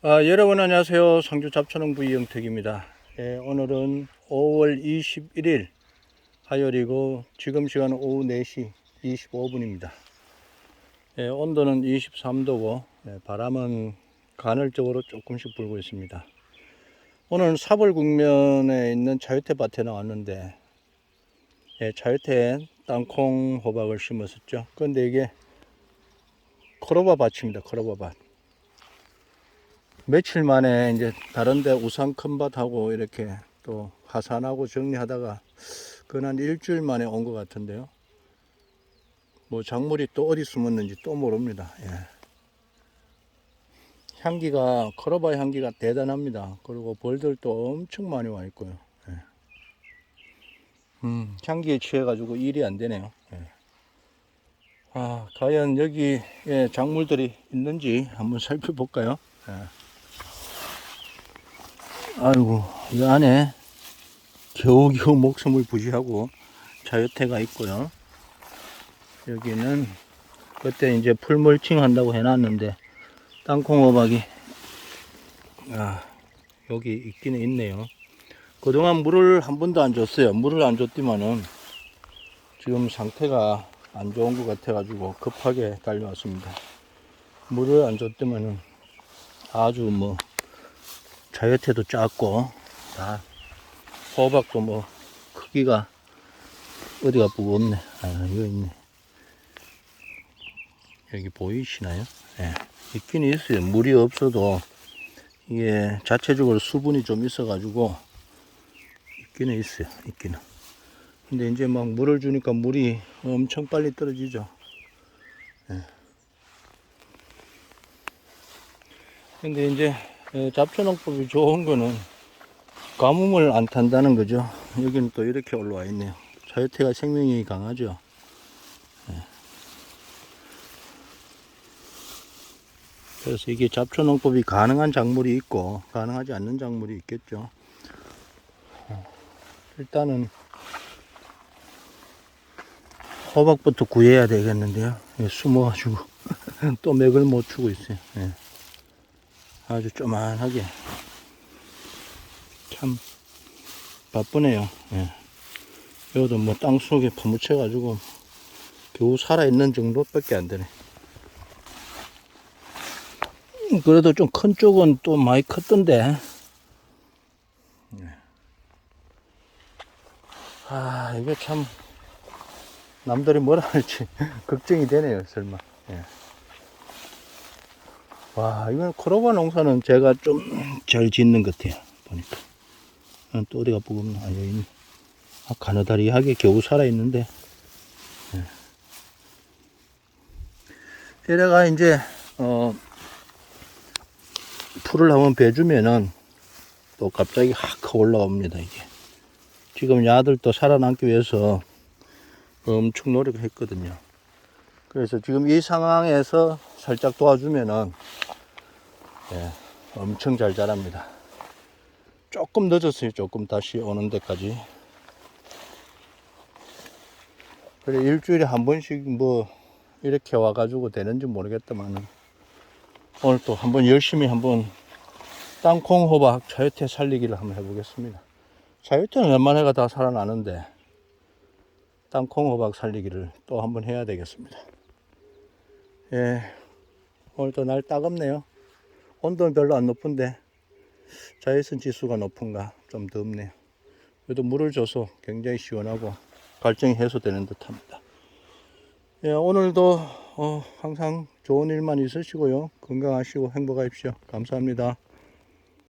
아, 여러분 안녕하세요. 상주 잡초농부 이영택입니다. 예, 오늘은 5월 21일 화요일이고 지금 시간은 오후 4시 25분입니다. 예, 온도는 23도고 예, 바람은 간헐적으로 조금씩 불고 있습니다. 오늘 사벌 국면에 있는 자유태 밭에 나왔는데 예, 자유태 땅콩 호박을 심었었죠. 그런데 이게 크로바 밭입니다. 크로바 밭. 며칠 만에 이제 다른데 우산 큰 밭하고 이렇게 또 하산하고 정리하다가 그한 일주일 만에 온 것 같은데요. 뭐 작물이 또 어디 숨었는지 또 모릅니다. 예. 향기가 크로바 향기가 대단합니다. 그리고 벌들도 엄청 많이 와 있고요. 예. 음, 향기에 취해가지고 일이 안 되네요. 예. 아, 과연 여기 에 작물들이 있는지 한번 살펴볼까요? 예. 아이고, 이 안에 겨우겨우 목숨을 부지하고 자유태가 있고요. 여기는 그때 이제 풀물칭 한다고 해놨는데 땅콩 호박이 아, 여기 있기는 있네요. 그동안 물을 한 번도 안 줬어요. 물을 안 줬더만은 지금 상태가 안 좋은 것 같아 가지고 급하게 달려왔습니다. 물을 안 줬더만은 아주 뭐 자유태도 작고 다 호박도 뭐 크기가 어디가 보고 없네. 아 여기 있네. 여기 보이시나요? 예. 있긴 있어요. 물이 없어도 이게 자체적으로 수분이 좀 있어 가지고 있기는 있어요. 있기는. 근데 이제 막 물을 주니까 물이 엄청 빨리 떨어지죠. 예. 근데 이제 예, 잡초농법이 좋은 거는 가뭄을 안 탄다는 거죠. 여기는 또 이렇게 올라와 있네요. 자유태가 생명력이 강하죠. 예. 그래서 이게 잡초농법이 가능한 작물이 있고 가능하지 않는 작물이 있겠죠. 어, 일단은 호박부터 구해야 되겠는데요. 예, 숨어가지고 또 맥을 못 추고 있어요. 예. 아주 쪼만하게 참 바쁘네요. 예. 여기도 뭐 땅 속에 파묻혀 가지고 겨우 살아있는 정도밖에 안 되네. 음, 그래도 좀 큰 쪽은 또 많이 컸던데. 예. 아, 이거 참 남들이 뭐라 할지 걱정이 되네요, 설마. 예. 와, 이건 크로바 농사는 제가 좀 잘 짓는 것 같아요. 보니까. 어, 또 어디가 보겠나? 아, 여기. 아, 가느다리하게 겨우 살아있는데. 예. 얘네가 이제, 어, 풀을 한번 베주면은 또 갑자기 확 올라옵니다, 이게. 지금 야들도 살아남기 위해서 엄청 노력을 했거든요. 그래서 지금 이 상황에서 살짝 도와주면은 예, 엄청 잘 자랍니다. 조금 늦었어요. 조금 다시 오는 데까지. 그래 일주일에 한 번씩 뭐 이렇게 와가지고 되는지 모르겠다만 오늘 또 한번 열심히 한번 땅콩 호박 자유태 살리기를 한번 해보겠습니다. 자유태는 웬만해가 다 살아나는데 땅콩 호박 살리기를 또 한번 해야 되겠습니다. 예, 오늘도 날 따갑네요. 온도는 별로 안 높은데 자외선 지수가 높은가 좀 덥네요. 그래도 물을 줘서 굉장히 시원하고 갈증이 해소되는 듯 합니다. 예, 오늘도 어, 항상 좋은 일만 있으시고요. 건강하시고 행복하십시오. 감사합니다.